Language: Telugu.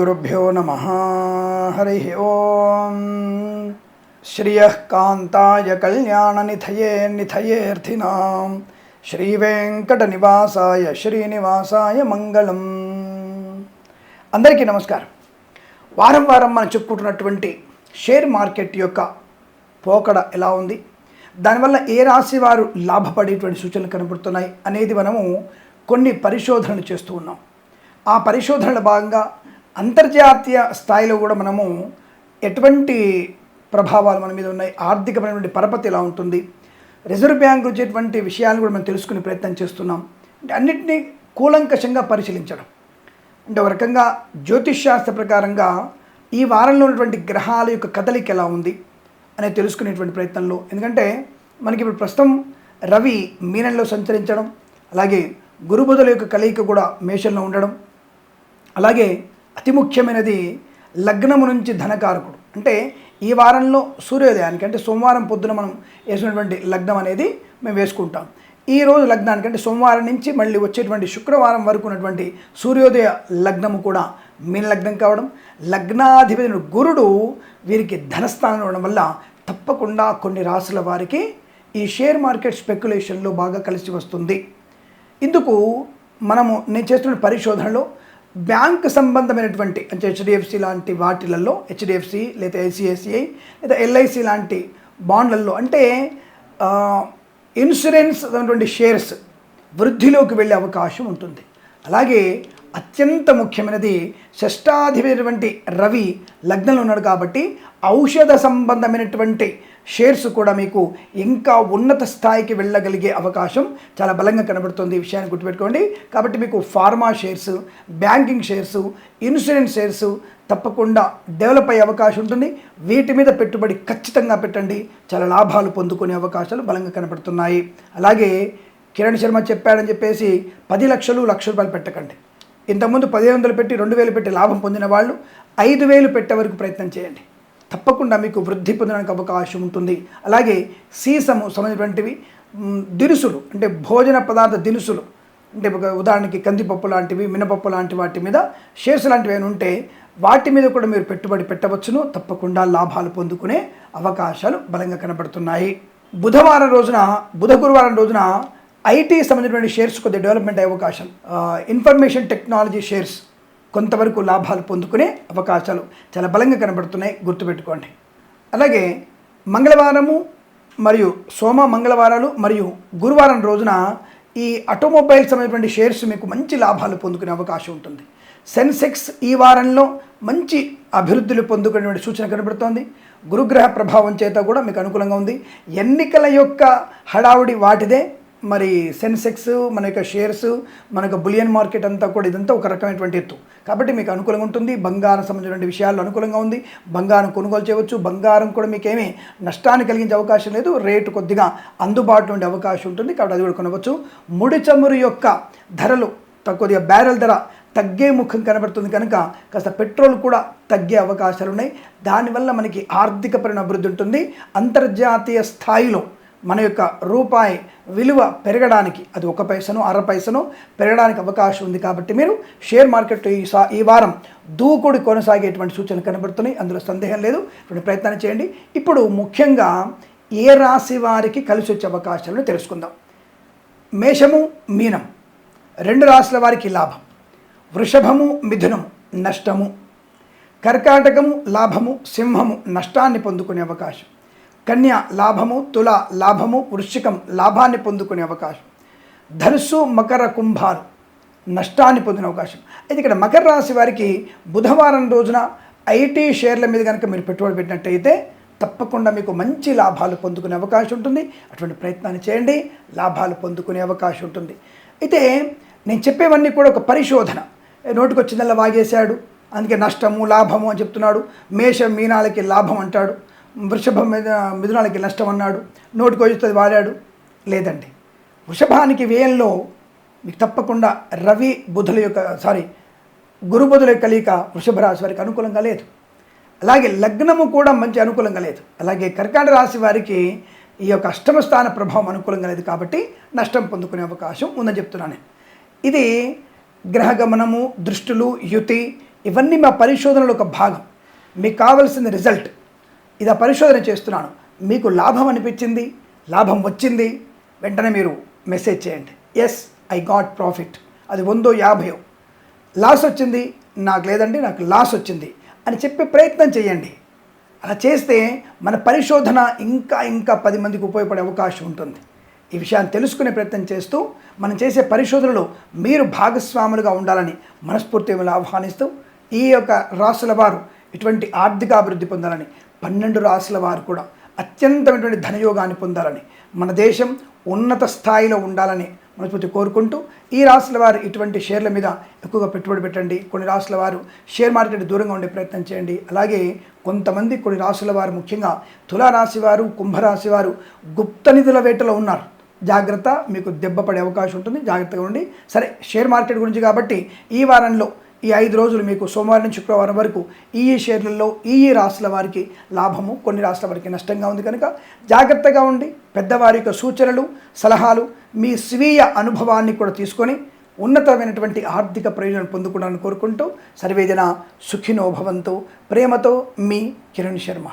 గురుభ్యో నమ హరి ఓం శ్రియః కాంతాయ కళ్యాణనిధయే నిధయేర్థినాం శ్రీవేంకటనివాసాయ శ్రీనివాసాయ మంగళం అందరికీ నమస్కారం. వారం వారం మనం చెప్పుకుంటున్నటువంటి షేర్ మార్కెట్ యొక్క పోకడ ఎలా ఉంది? దానివల్ల ఏ రాశి వారు లాభపడేటువంటి సూచనలు కనబడుతున్నాయి అనేది మనము కొన్ని పరిశోధనలు చేస్తూ ఉన్నాం. ఆ పరిశోధనల భాగంగా అంతర్జాతీయ స్థాయిలో కూడా మనము ఎటువంటి ప్రభావాలు మన మీద ఉన్నాయి? ఆర్థికమైనటువంటి పరపతి ఎలా ఉంటుంది? రిజర్వ్ బ్యాంక్ వచ్చేటువంటి విషయాలు కూడా మనం తెలుసుకునే ప్రయత్నం చేస్తున్నాం. అంటే అన్నింటినీ కూలంకషంగా పరిశీలించడం. అంటే ఒక రకంగా జ్యోతిష్ శాస్త్ర ప్రకారంగా ఈ వారంలో ఉన్నటువంటి గ్రహాల యొక్క కదలిక ఎలా ఉంది అనేది తెలుసుకునేటువంటి ప్రయత్నంలో. ఎందుకంటే మనకి ఇప్పుడు ప్రస్తుతం రవి మీనంలో సంచరించడం అలాగే గురుబుధుల యొక్క కలయిక కూడా మేషంలో ఉండడం అలాగే అతి ముఖ్యమైనది లగ్నము నుంచి ధనకారకుడు. అంటే ఈ వారంలో సూర్యోదయానికి అంటే సోమవారం పొద్దున మనం వేసినటువంటి లగ్నం అనేది మేము వేసుకుంటాం. ఈ రోజు లగ్నానికి అంటే సోమవారం నుంచి మళ్ళీ వచ్చేటువంటి శుక్రవారం వరకు ఉన్నటువంటి సూర్యోదయ లగ్నము కూడా మీన లగ్నం కావడం. లగ్నాధిపతి గురుడు వీరికి ధనస్థానం ఉండడం వల్ల తప్పకుండా కొన్ని రాసుల వారికి ఈ షేర్ మార్కెట్ స్పెక్యులేషన్లో బాగా కలిసి వస్తుంది. ఇందుకు మనము నేను చేస్తున్న పరిశోధనలో బ్యాంక్ సంబంధమైనటువంటి అంటే హెచ్డిఎఫ్సి లాంటి వాటిలలో హెచ్డిఎఫ్సి లేదా ఐసిఐసిఐ లేదా ఎల్ఐసి లాంటి బాండ్లలో అంటే ఇన్సూరెన్స్ అటువంటి షేర్స్ వృద్ధిలోకి వెళ్ళే అవకాశం ఉంటుంది. అలాగే అత్యంత ముఖ్యమైనది షష్టాధిపతి రవి లగ్నంలో ఉన్నాడు కాబట్టి ఔషధ సంబంధమైనటువంటి షేర్స్ కూడా మీకు ఇంకా ఉన్నత స్థాయికి వెళ్ళగలిగే అవకాశం చాలా బలంగా కనబడుతుంది ఈ విషయాన్ని గుర్తుపెట్టుకోండి. కాబట్టి మీకు pharma shares banking shares insurance shares తప్పకుండా డెవలప్ అయ్యే అవకాశం ఉంటుంది. వీటి మీద పెట్టుబడి ఖచ్చితంగా పెట్టండి. చాలా లాభాలు పొందుకునే అవకాశాలు బలంగా కనబడుతున్నాయి. అలాగే కిరణ్ శర్మ చెప్పాడని చెప్పేసి పది లక్షలు లక్ష రూపాయలు పెట్టకండి. ఇంతకుముందు పదిహేను వందలు పెట్టి రెండు వేలు పెట్టి లాభం పొందిన వాళ్ళు ఐదు వేలు పెట్టే వరకు ప్రయత్నం చేయండి. తప్పకుండా మీకు వృద్ధి పొందడానికి అవకాశం ఉంటుంది. అలాగే సీసము సంబంధించినటువంటివి దినుసులు అంటే భోజన పదార్థ దినుసులు అంటే ఒక ఉదాహరణకి కందిపప్పు లాంటివి మినపప్పు లాంటి వాటి మీద షేర్స్ లాంటివి ఏమైనా ఉంటే వాటి మీద కూడా మీరు పెట్టుబడి పెట్టవచ్చును. తప్పకుండా లాభాలు పొందుకునే అవకాశాలు బలంగా కనబడుతున్నాయి. బుధవారం రోజున బుధ గురువారం రోజున ఐటీ సంబంధించినటువంటి షేర్స్ కొద్ది డెవలప్మెంట్ అయ్యే అవకాశం. ఇన్ఫర్మేషన్ టెక్నాలజీ షేర్స్ కొంతవరకు లాభాలు పొందుకునే అవకాశాలు చాలా బలంగా కనబడుతున్నాయి. గుర్తుపెట్టుకోండి. అలాగే మంగళవారము మరియు సోమ మంగళవారాలు మరియు గురువారం రోజున ఈ ఆటోమొబైల్ సంబంధించినటువంటి షేర్స్ మీకు మంచి లాభాలు పొందుకునే అవకాశం ఉంటుంది. సెన్సెక్స్ ఈ వారంలో మంచి అభివృద్ధులు పొందుకునేటువంటి సూచన కనబడుతోంది. గురుగ్రహ ప్రభావం చేత కూడా మీకు అనుకూలంగా ఉంది. ఎన్నికల యొక్క హడావుడి వాటిదే. మరి సెన్సెక్స్ మన యొక్క షేర్స్ మన యొక్క బులియన్ మార్కెట్ అంతా కూడా ఇదంతా ఒక రకమైనటువంటి ఎత్తు. కాబట్టి మీకు అనుకూలంగా ఉంటుంది బంగారం సంబంధించినటువంటి విషయాల్లో అనుకూలంగా ఉంది. బంగారం కొనుగోలు చేయవచ్చు బంగారం కూడా మీకేమీ నష్టాన్ని కలిగించే అవకాశం లేదు రేటు కొద్దిగా అందుబాటులో ఉండే అవకాశం ఉంటుంది కాబట్టి అది కూడా కొనవచ్చు. ముడి చమురు యొక్క ధరలు త- కొద్దిగా బ్యారెల్ ధర తగ్గే ముఖం కనబడుతుంది కనుక కాస్త పెట్రోల్ కూడా తగ్గే అవకాశాలు ఉన్నాయి. దానివల్ల మనకి ఆర్థికపరమైన అభివృద్ధి ఉంటుంది. అంతర్జాతీయ స్థాయిలో మన యొక్క రూపాయి విలువ పెరగడానికి అది ఒక పైసను అర పైసను పెరగడానికి అవకాశం ఉంది కాబట్టి మీరు షేర్ మార్కెట్ ఈ సా ఈ వారం దూకుడు కొనసాగేటువంటి సూచనలు కనబడుతున్నాయి. అందులో సందేహం లేదు. ఇప్పుడు ప్రయత్నం చేయండి. ఇప్పుడు ముఖ్యంగా ఏ రాశి వారికి కలిసి వచ్చే అవకాశాలను తెలుసుకుందాం. మేషము మీనం. రెండు రాశుల వారికి లాభం. వృషభము మిథునము నష్టము. కర్కాటకము లాభము సింహము నష్టాన్ని పొందుకునే అవకాశం. కన్య లాభము తుల లాభము వృశ్చికం లాభాన్ని పొందుకునే అవకాశం. ధనుస్సు మకర కుంభాలు నష్టాన్ని పొందిన అవకాశం. అయితే ఇక్కడ మకర రాశి వారికి బుధవారం రోజున ఐటీ షేర్ల మీద కనుక మీరు పెట్టుబడి పెట్టినట్టయితే తప్పకుండా మీకు మంచి లాభాలు పొందుకునే అవకాశం ఉంటుంది. అటువంటి ప్రయత్నాన్ని చేయండి. లాభాలు పొందుకునే అవకాశం ఉంటుంది. అయితే నేను చెప్పేవన్నీ కూడా ఒక పరిశోధన. నోటికొచ్చిందల్లా వాగేశాడు. అందుకే నష్టము లాభము అని చెప్తున్నాడు. మేషం మీనాలకి లాభం అంటాడు. వృషభం మీద మిథునాలకి నష్టం అన్నాడు. నోటికి వచ్చేది వాడాడు. లేదండి. వృషభానికి వ్యయంలో మీకు తప్పకుండా రవి బుధుల యొక్క సారీ గురు బుధుల కలయిక వృషభ రాశి వారికి అనుకూలంగా లేదు. అలాగే లగ్నము కూడా మంచి అనుకూలంగా లేదు. అలాగే కర్కాటక రాశి వారికి ఈ యొక్క అష్టమ స్థాన ప్రభావం అనుకూలంగా లేదు కాబట్టి నష్టం పొందుకునే అవకాశం ఉందని చెప్తున్నాను. ఇది గ్రహగమనము దృష్టులు యుతి ఇవన్నీ మా పరిశోధనలో ఒక భాగం. మీకు కావలసిన రిజల్ట్ ఇదా పరిశోధన చేస్తున్నాను. మీకు లాభం అనిపించింది? లాభం వచ్చింది? వెంటనే మీరు మెసేజ్ చేయండి. ఎస్ ఐ గాట్ ప్రాఫిట్ అది వందో యాభయో. లాస్ వచ్చింది? నాకు లేదండి నాకు లాస్ వచ్చింది. అని చెప్పే ప్రయత్నం చేయండి. అలా చేస్తే మన పరిశోధన ఇంకా ఇంకా పది మందికి ఉపయోగపడే అవకాశం ఉంటుంది. ఈ విషయాన్ని తెలుసుకునే ప్రయత్నం చేస్తూ మనం చేసే పరిశోధనలో మీరు భాగస్వాములుగా ఉండాలని మనస్ఫూర్తిగా ఆహ్వానిస్తూ ఈ యొక్క రాసుల వారు ఇటువంటి ఆర్థిక అభివృద్ధి పొందాలని పన్నెండు రాసుల వారు కూడా అత్యంతమైనటువంటి ధనయోగాన్ని పొందాలని మన దేశం ఉన్నత స్థాయిలో ఉండాలని మనస్ఫూర్తి కోరుకుంటూ ఈ రాశుల వారు ఇటువంటి షేర్ల మీద ఎక్కువగా పెట్టుబడి పెట్టండి. కొన్ని రాశుల వారు షేర్ మార్కెట్ దూరంగా ఉండే ప్రయత్నం చేయండి. అలాగే కొంతమంది కొన్ని రాశుల వారు ముఖ్యంగా తులారాశి వారు కుంభరాశి వారు గుప్త నిధుల వేటలో ఉన్నారు. జాగ్రత్త మీకు దెబ్బ పడే అవకాశం ఉంటుంది. జాగ్రత్తగా ఉండి సరే షేర్ మార్కెట్ గురించి కాబట్టి ఈ వారంలో ఈ ఐదు రోజులు మీకు సోమవారం నుంచి శుక్రవారం వరకు ఈ ఈ షేర్లలో ఈ ఈ రాష్ట్రాల వారికి లాభము కొన్ని రాష్ట్రాల వారికి నష్టంగా ఉంది కనుక జాగ్రత్తగా ఉండి పెద్దవారి యొక్క సూచనలు సలహాలు మీ స్వీయ అనుభవాన్ని కూడా తీసుకొని ఉన్నతమైనటువంటి ఆర్థిక ప్రయోజనం పొందుకోవడానికి కోరుకుంటూ సర్వేదన సుఖినోభవంతో ప్రేమతో మీ కిరణ్ శర్మ.